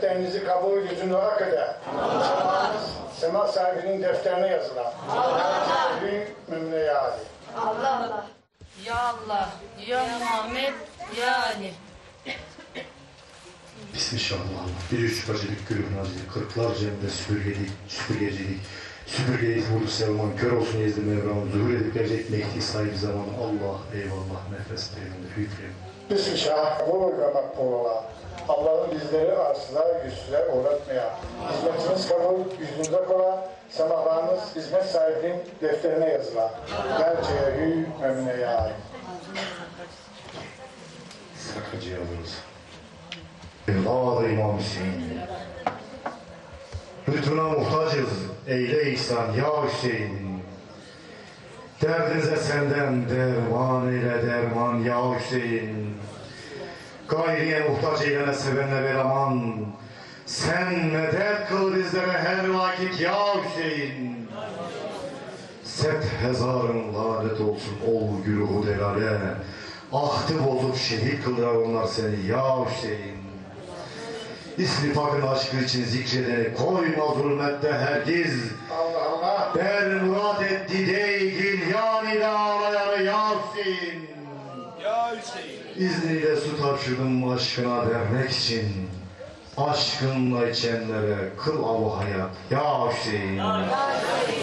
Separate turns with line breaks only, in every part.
Allah
Denizi kabul yüzünü hak eder. Sema sahibinin defterine yazılan. Büyük memnun yani.
Allah.
Ya Allah, Ya Muhammed, Ya Ali.
Bismillah. Bir üç bacılık gülüm nazili, kırklar cemde süpürgelik, süpürgecilik, süpürgelik vurdu Selman, kör olsun yezdi Mevlam, zuhur edip gelecek mehdi sahibi zaman, Allah, eyvallah, nefes peygamber, hüküm.
Bismillah, bu uygulamak buğula. Allah'ın bizleri arsıza, yüzsüze uğratmaya. Hizmetiniz kabul, yüzünüze kola. Semahlarınız hizmet sahibinin defterine yazılan. Gerçeğe hü memnun yani.
Sakacı alırız. Evladı İmam Hüseyin. Lütfuna muhtacız, eyle ihsan ya Hüseyin. Derdinize senden derman eyle derman ya Hüseyin. Gayriye muhtaç eyleme sevenlere aman. Sen medet kıl bizlere her vakit ya Hüseyin. Set hezarın lanet olsun ol güruhu delale. Ahdı bozup şehit kıldılar onlar seni ya Hüseyin. İsmi fakın aşkı için zikredeni koyma zulmette herkes.
Allah Allah.
Der murat etti değil yani de ağlayanı ya Hüseyin.
Ya Hüseyin.
İzniyle su taşıdım aşkına vermek için. Aşkınla içenlere kıl avu hayat ya Hüseyin.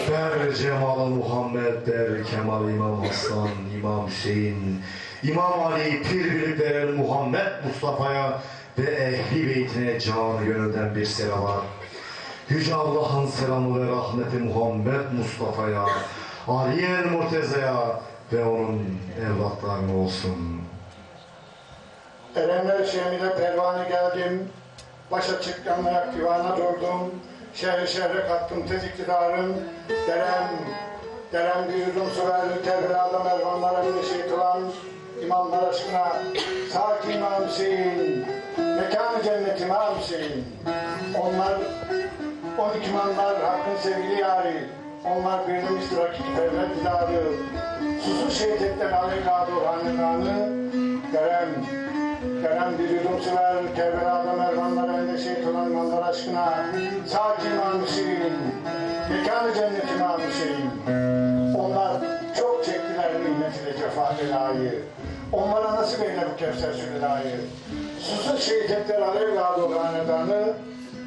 Der Cemal Muhammed der Kemal İmam Hasan İmam Hüseyin. İmam Ali pir bilip veren Muhammed Mustafa'ya ve ehli beytine canı gönülden bir selavat. Yüce Allah'ın selamı ve rahmeti Muhammed Mustafa'ya, Aliye Murteza'ya ve onun evlatlarına olsun.
Erenler şemile pervane geldim. Baş açık yanlayak divana durdum. Şehri şehre kattım tez iktidarım. Derem, derem su verdi. Tebrada mervanlara bir şey kılan. İmamlar aşkına sakin Hüseyin. Mekanı cennet İmam Hüseyin. Onlar on iki imamlar hakkın sevgili yari. Onlar birlemiştir hakiki devlet didarı. Susuz şehit etten aleyhâ hanedanı. Derem, Kerem bir yudum su ver, Kerbela'da mervanlar elde şehit olan imanlar aşkına. Sakin İmam Hüseyin, mekanı cennet İmam Hüseyin. Onlar çok çektiler minnet ile cefa belayı. Onlara nasip eyle bu Kevser Sülelayı. Susuz şehit ettiler alev gâdu hanedanı.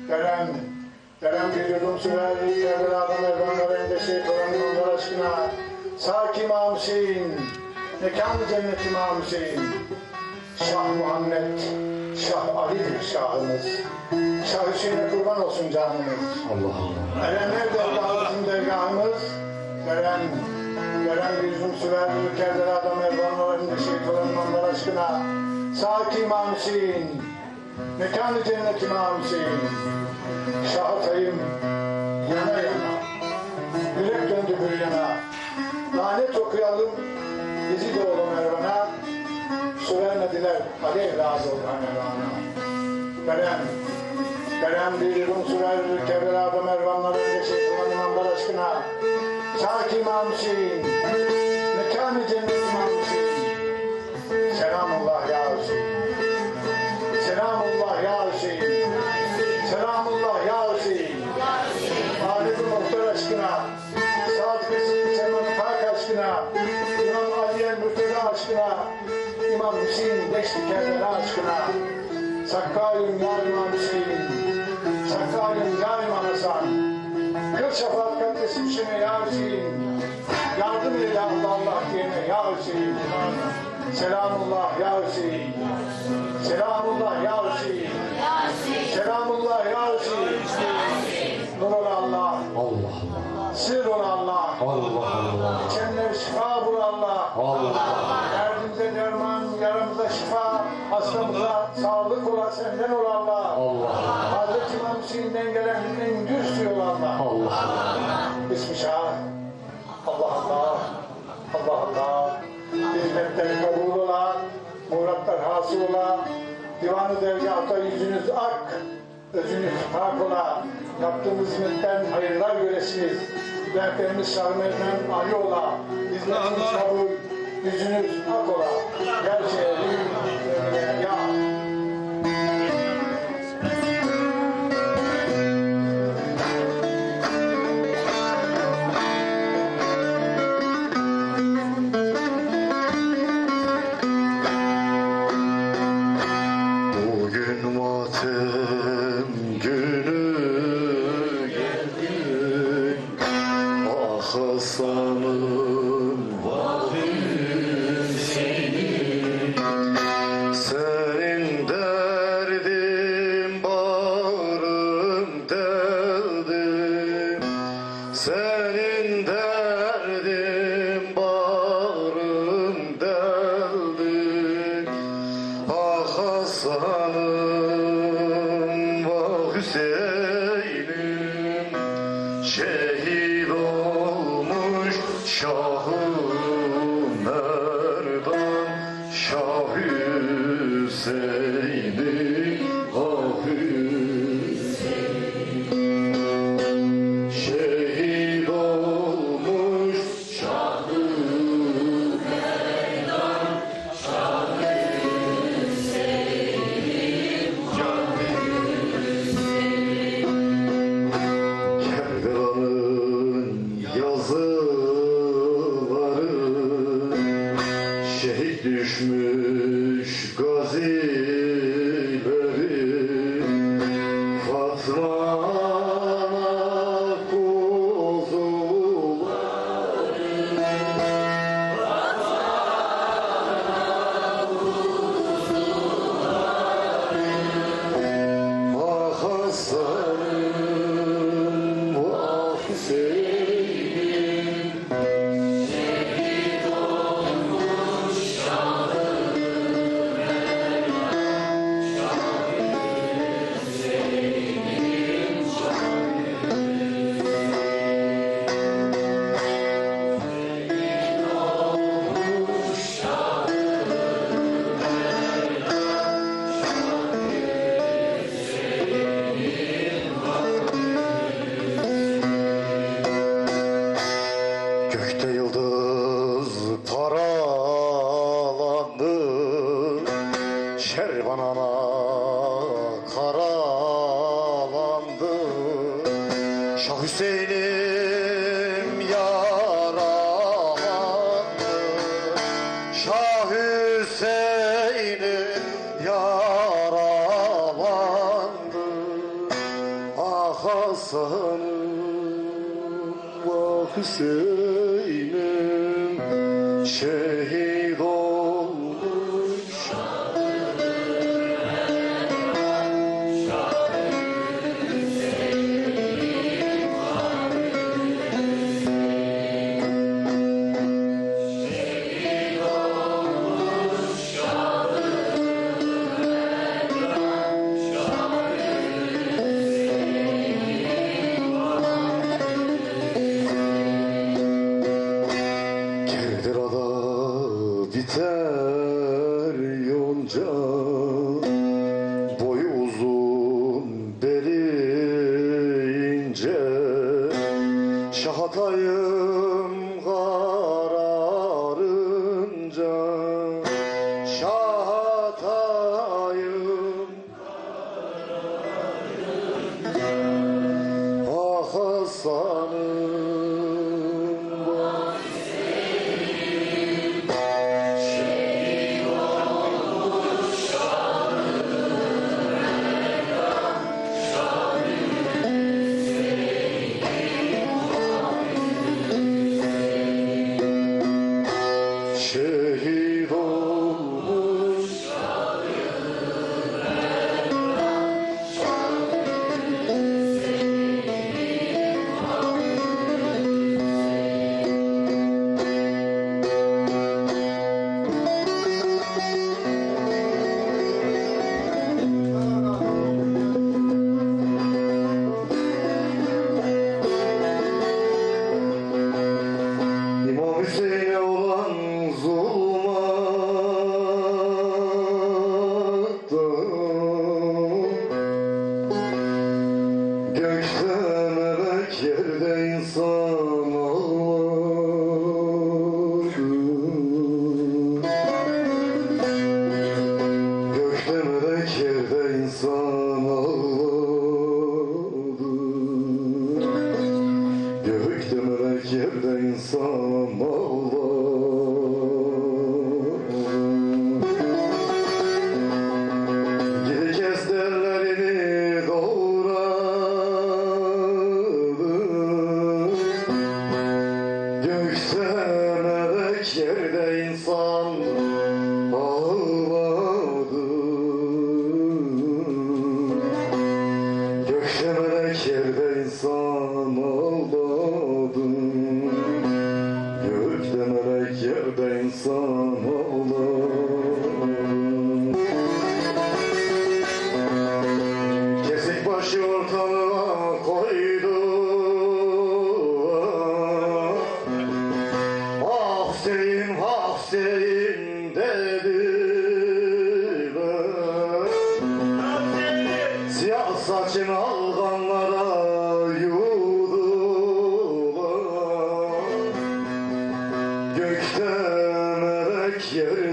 Kerem, Kerem bir yudum su ver, Kerbela'da mervanlar elde şehit olan imanlar aşkına. Sakin İmam Hüseyin, mekanı cennet İmam Hüseyin. Şah Muhammed, Şah Ali'dir şahımız. Şah Hüseyin'e kurban olsun canımız.
Allah Allah.
Erenler dergahımızın dergahımız. Veren, veren bir yüzüm sürer, ülkelere adam erbanlarında şehit olan imamlar aşkına. Sakin İmam Hüseyin, mekanı cennet İmam Hüseyin. Şah atayım, yana yana. Yürek döndü bir yana. Lanet okuyalım, Yezid oğlu Mervan'a. Su vermediler, Ali razı ol Mervan'a. Verem, verem bir yudum su ver, Kerbela'da Mervanlar önce şey kılan imamlar aşkına. Saki İmam Hüseyin, mekanı cennet İmam Selamullah ya Hüseyin, Selamullah ya Hüseyin, Selamullah ya Hüseyin, Nur ol Allah,
Allah Allah.
sır ol Allah,
Allah Allah.
İçenler şifa bul Allah.
Allah.
Derdimize derman, yaramıza şifa, hastamıza sağlık ola senden ol Allah.
Allah.
Hazreti İmam Hüseyin'den gelen en düz yol Allah.
Allah.
Bismillah. Allah Allah. Allah Allah hizmetler kabul ola, muratlar hasıl ola, divanı dergahta yüzünüz ak, özünüz hak ola, yaptığımız hizmetten hayırlar göresiniz. Dertlerimiz sarmayından Ali ola, hizmetiniz kabul, yüzünüz ak ola, her şeye ya
şehit olmuş şahı. xưa sandım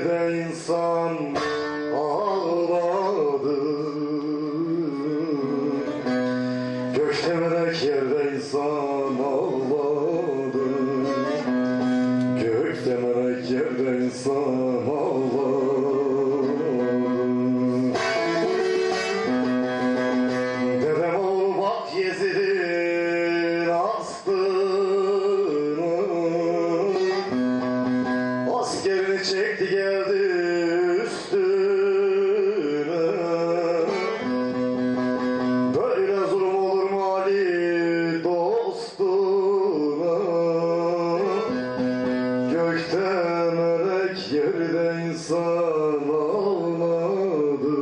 yerde insan insan ağladı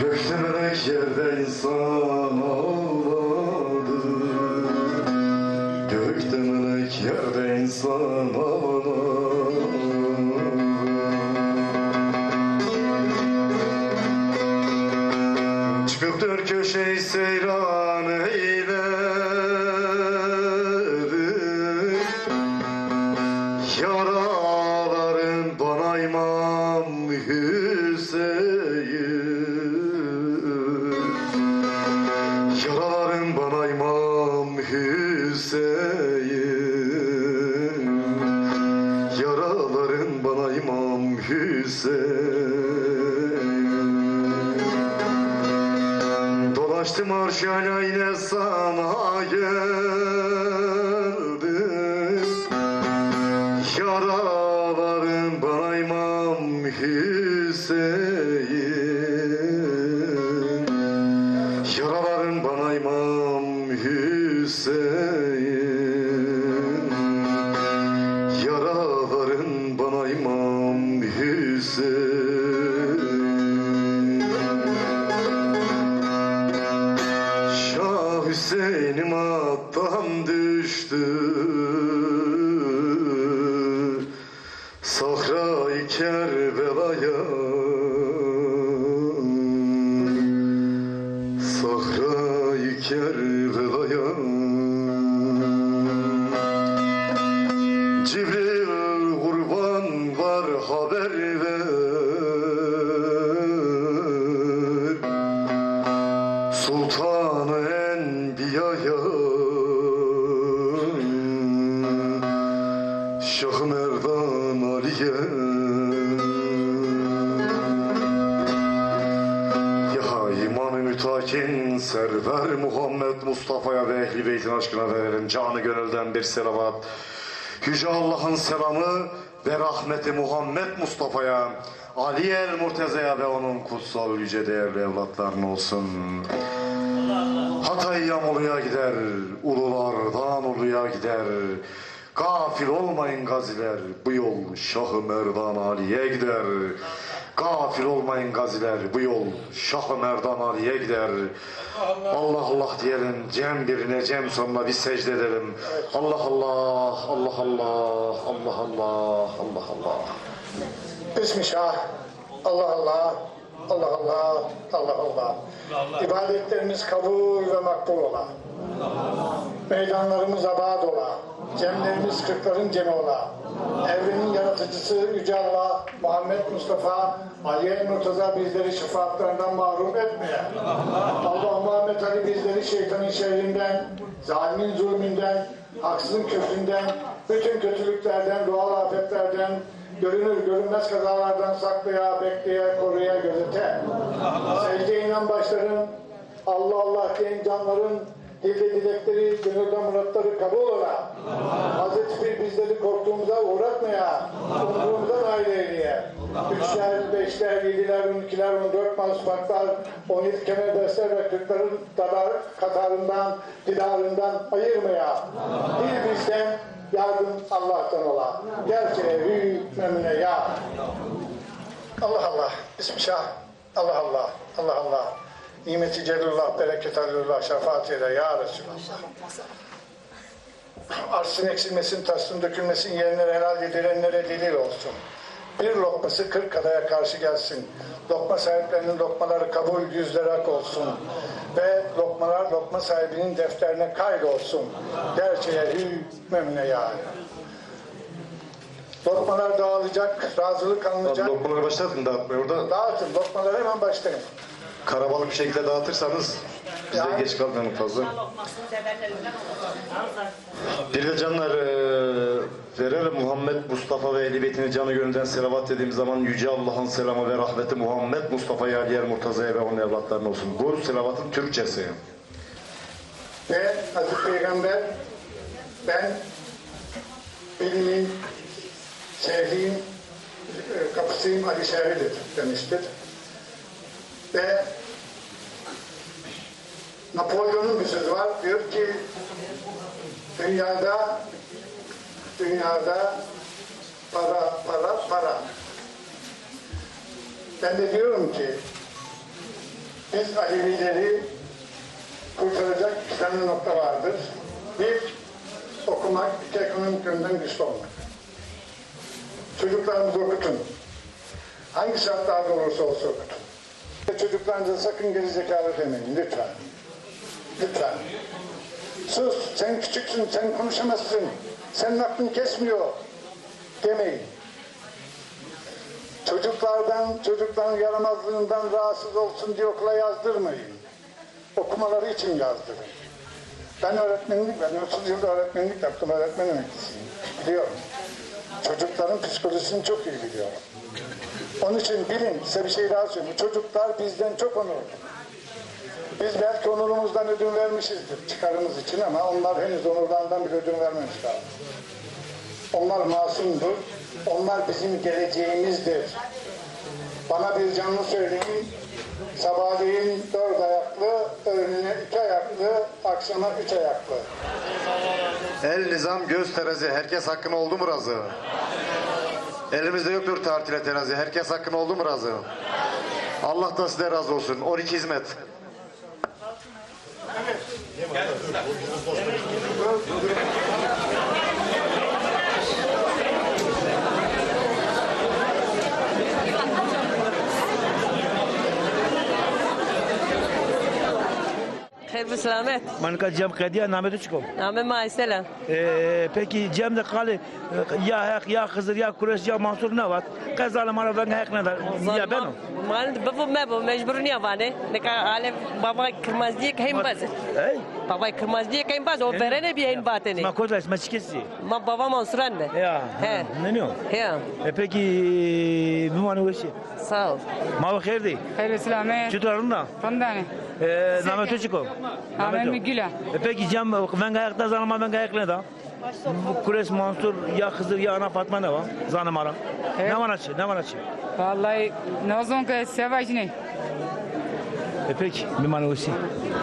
Gökte melek yerde insan ağladı Gökte yerde insan ağladı Çıkıp dört köşeyi seyran Hüseyin Dolaştım arşayla yine sana Joy canı gönülden bir selavat Yüce Allah'ın selamı ve rahmeti Muhammed Mustafa'ya Ali el Murteza'ya ve onun kutsal yüce değerli evlatlarına olsun. Hatay Yamulu'ya gider, ululardan uluya gider. Gafil olmayın gaziler, bu yol Şah-ı Merdan Ali'ye gider. Gafil olmayın gaziler, bu yol Şah-ı Merdan Ali'ye gider. Allah Allah diyelim, cem birine cem sonuna bir secde edelim. Allah Allah, Allah Allah, Allah Allah, Allah Allah.
İsmi Şah. Allah Allah. Allah Allah. Allah Allah. İbadetlerimiz kabul ve makbul ola. Meydanlarımız abad ola. Cemlerimiz kırkların cemi ola. Evrenin yaratıcısı Yüce Allah, Muhammed Mustafa, Aliye Murtaza bizleri şefaatlerden mahrum etmeye. Allah Muhammed Ali bizleri şeytanın şerrinden, zalimin zulmünden, haksızın kötünden, bütün kötülüklerden, doğal afetlerden, görünür görünmez kazalardan saklaya, bekleye, koruya, gözete. Secde başların, Allah Allah diyen canların Dilde dilekleri, gönülde muratları kabul ola. Hazreti Pir bizleri korktuğumuza uğratmaya, umduğumuza nail eyleye. Üçler, beşler, yediler, on ikiler, on dört masbaklar, on yedi kemerdersler ve kırkların dalar, katarından, didarından ayırmaya. Dil bizden, yardım Allah'tan ola. Gerçeğe hü memnune ya. Allah Allah, Bismillah, Allah Allah, Allah Allah. Nimeti celilullah, bereket alilullah, şefaat eyle ya Resulallah. Arsın eksilmesin, taşsın dökülmesin, yerine helal yedirenlere delil olsun. Bir lokması kırk adaya karşı gelsin. Lokma sahiplerinin lokmaları kabul yüzler hak olsun. Ve lokmalar lokma sahibinin defterine kaydolsun. Gerçeğe hü memne ya. Lokmalar dağılacak, razılık alınacak.
Lokmaları başlatın dağıtmaya orada.
Dağıtın, lokmaları hemen başlayın.
Karabalık bir şekilde dağıtırsanız biz de geç kalmayalım fazla. Bir de canlar verelim Muhammed Mustafa ve Ehl-i Beyt'ine canı gönülden selavat dediğim zaman Yüce Allah'ın selamı ve rahmeti Muhammed Mustafa'ya, Aliyer Murtaza'ya ve onun evlatlarına olsun. Bu selavatın Türkçesi.
Ve Hazreti Peygamber ben bilimin, şehrin e, kapısıyım Ali Şehri'dir demiştir. Ve Napolyon'un bir sözü var. Diyor ki dünyada dünyada para, para, para. Ben de diyorum ki biz Alevileri kurtaracak iki tane nokta vardır. Bir, okumak, iki ekonomik yönden güçlü olmak. Çocuklarınızı okutun. Hangi şartlarda olursa olsa okutun. Çocuklarınıza sakın geri zekalı demeyin, lütfen. Lütfen. Sus, sen küçüksün, sen konuşamazsın, senin aklın kesmiyor demeyin. Çocuklardan, çocukların yaramazlığından rahatsız olsun diye okula yazdırmayın okumaları için yazdırın. Ben öğretmenlik, ben 30 yılda öğretmenlik yaptım, öğretmen emeklisiyim. Biliyorum. Çocukların psikolojisini çok iyi biliyorum. Onun için bilin, size bir şey daha söyleyeyim. Çocuklar bizden çok onurlu. Biz belki onurumuzdan ödün vermişizdir çıkarımız için ama onlar henüz onurlarından bir ödün vermemişler. Onlar masumdur. Onlar bizim geleceğimizdir. Bana bir canlı söyleyin. Sabahleyin dört ayaklı, öğlene iki ayaklı, akşama üç ayaklı.
El nizam göz terazi. Herkes hakkını oldu mu razı? Elimizde yoktur tartile terazi. Herkes hakkını oldu mu razı? Allah da size razı olsun. 12 hizmet.
Quero Tek
bir selamet. Manka Cem Kediye nameti
çıkım. Namet maisela.
Ee, peki Cem de kalı e, ya hak ya Hızır ya Kureş ya Mansur ne var? Kazalı maradan hak ne var? Ya ben o.
Man bu me bu mecbur niye var ne? Ne kadar ale baba kırmaz diye kayın baz.
Hey?
Baba kırmaz diye kayın baz. O verene bir en bateni.
Ma kodlaş ma çıkesi.
Ma baba Mansur anne.
Ya.
He.
Ne ne o?
He.
E peki bu manı
Sağ ol.
Ma bakır değil.
Hayır selamet.
Çıtarın da.
Fındane.
E, name çocuk
Ahmet Migüla.
E peki cam ben ayakta zanıma ben ayakla da. Kures Mansur ya Hızır ya Ana Fatma ne var? Zanım ara. Ne var açı? Ne var açı? Vallahi ne zaman ki sevacını
pek mimanusi.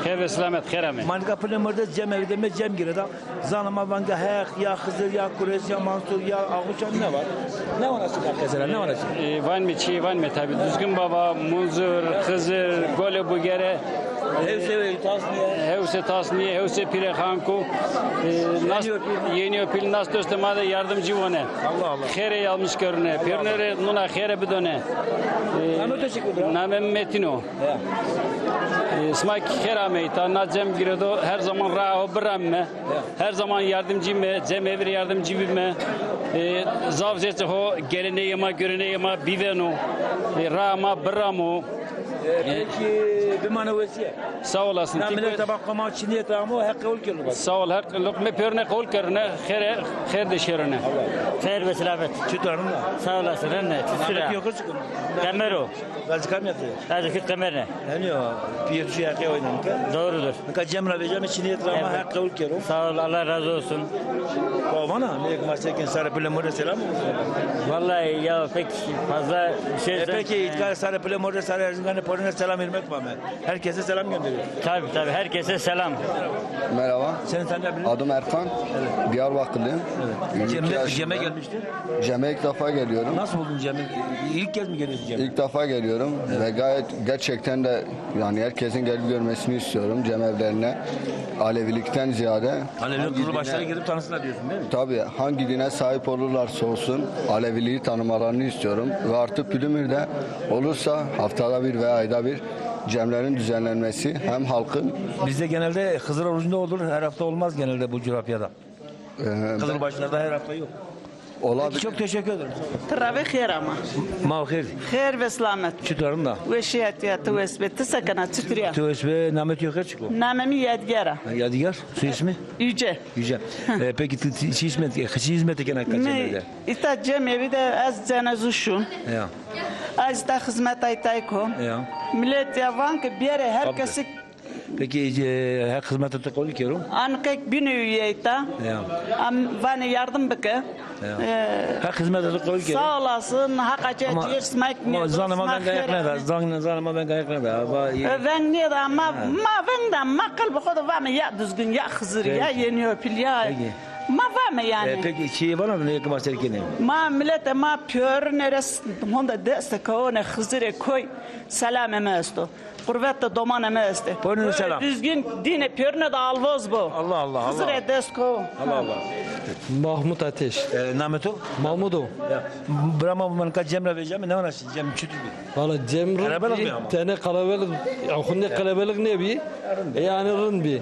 Heve selamet
keremi. Manga pılamırda cem evdeme cem girer. Zanıma vanga hek ya Hızır ya Kureş ya Mansur ya Ağuşan ne var? Ne var açık arkadaşlar? Ne var açık?
E, van mı çiğ van mı tabi. Düzgün baba, muzur, Hızır, gole bu gere. Hevse tasniye hevse pire hanku. Ee, nas yeni pil nas dostuma da yardımcı ona
Allah Allah.
Khere yalmış görüne. Pernere nuna khere bidone.
Name teşekkür.
Namem Metino.
Ya.
Smak kerame ta nacem giredo. Her zaman raho bramme her zaman yardımcı me. Cem evri yardımcı me. E, zavzece ho geleneğime göreneğime biveno. Rama bramo
Peki bir manevesi.
Sağ olasın.
Namine tabak kama çiniye tamamı hakkı ol bak.
Sağ ol. Her lokme pörne kol körüne, her her de şerine.
Hayır ve selamet.
Çıtarım da.
Sağ olasın. Ne? Tüsüre.
Namine yok çıkın.
Kamero.
Gazi kam yatıyor.
Hadi kit kamera.
Yani o bir şey hakkı oynam ki.
Doğrudur.
Ka cemra vereceğim çiniye tamamı hakkı ol kilo.
Sağ ol. Allah razı olsun.
Kovana ne maçtayken sarı pile mor selam mı?
Vallahi ya pek fazla şey...
E peki itkar sarı pile mor sarı Erzincan'a porine selam vermek var mı? Herkese selam gönderiyor.
Tabii tabii. Herkese selam.
Merhaba,
Seni tanıyabilir miyim?
adım Erkan. Diyarbakırlıyım. Evet.
Cem'e, Cem'e gelmiştin.
Cem'e ilk defa geliyorum.
Nasıl buldun Cem'i? İlk kez mi geliyorsun Cem'e?
İlk defa geliyorum ve gayet gerçekten de yani herkesin gelip görmesini istiyorum Cem evlerine. Alevilikten ziyade
Alevi
hangi
kurulu
dine-
başları girip tanısınlar diyorsun değil mi?
Tabii hangi dine sahip olurlarsa olsun Aleviliği tanımalarını istiyorum. Ve artık Pülümür'de olursa haftada bir veya ayda bir cemlerin düzenlenmesi hem halkın
Bizde genelde Hızır orucunda olur, her hafta olmaz genelde bu coğrafyada.
e,
Kızıl başlarda her hafta yok.
olabilir.
Çok teşekkür ederim.
ترابي خير أما
Mavkir,
خير بسلامت
çıtarım da.
وشيات يا توس بتسكن تشتريا
TÖS ve Namet Yoker çıkıyor.
ناممي يدجارة
Yadigar, su ismi?
yüce.
Yüce. e, peki t- t- şey hizmeti, hıçı hizmeti gene kaç
Mi
yerlerde?
ita cemi bir de az cenazuşun.
Ya,
Az da hizmet aytayko.
ya.
Millet yavan ki bir yere herkesi
Peki e, her hizmete tıkılı kiyorum.
ankek bini üyeyta.
Ya.
Am vani yardım bıkı.
Ya. Her hizmete tıkılı kiyorum.
Sağ olasın. Hakaca
Ama,
cirsmek mi?
ama zanıma ben gayak ne da, zan- zanıma ben gayak ne da.
Ben niye de ama ma ben de ma kalbi kodu var mı ya düzgün ya hızır ya yeniyor pil ya.
Peki.
Ma var mı yani?
E, peki şey var mı ne
kımas erkeni? Ma millete ma pör neres honda deste kaone hızire koy selam emesto. Kurvette doman emesti.
Buyurun selam.
Düzgün dine pörne de alvoz bu.
Allah Allah.
Hızire desko.
Allah Allah.
Mahmut Ateş.
E,
Nametu?
Mahmudu. Brahma bu manka Cemre vereceğim. Ne var Cem çütü bir.
Valla Cemre bir tane kalabalık. Hunde kalabalık ne bir? Yani rın bir.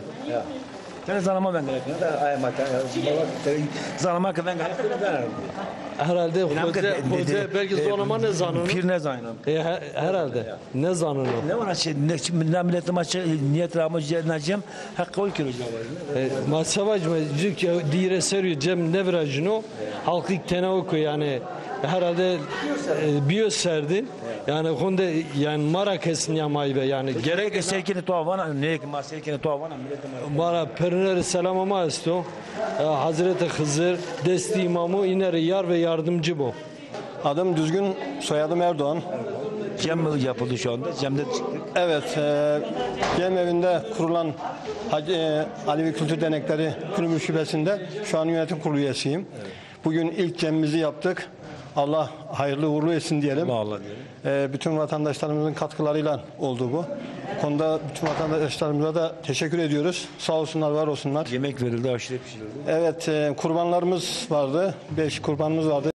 Sen zanıma ben gayak ne da. Ay mata. Zanıma ki ben gayak ne da.
Herhalde hoca, hoca belki
e,
zonuma ne zanını?
Pir ne zanım?
E, he- herhalde. Ne zanını?
Ne var şey ne ne milletim maçı niyet ramı cem hakkı ol kilo
E, ma savaş mı? Cük dire seriyor Cem ne virajını? Halklık tene oku yani. Herhalde e, biyo serdin. Yani hunde yani Marrakes'in yamayı be yani.
Gerek de sevkini tuavana ne ki ma sevkini tuavana milletim
Bana perinleri selamama isto. E, Hazreti Hızır desti imamı ineri yar ve yardımcı bu.
Adım Düzgün, soyadım Erdoğan.
Cem yapıldı şu anda. Cem'de çıktık.
Evet, e, Cem evinde kurulan Hacı, e, Alevi Kültür Dernekleri Kulübü Şubesi'nde şu an yönetim kurulu üyesiyim. Bugün ilk cemimizi yaptık. Allah hayırlı uğurlu etsin diyelim.
Allah Allah diyelim.
E, bütün vatandaşlarımızın katkılarıyla oldu bu. Bu konuda bütün vatandaşlarımıza da teşekkür ediyoruz. Sağ olsunlar, var olsunlar.
Yemek verildi, aşure pişirildi.
Evet, e, kurbanlarımız vardı. Beş kurbanımız vardı.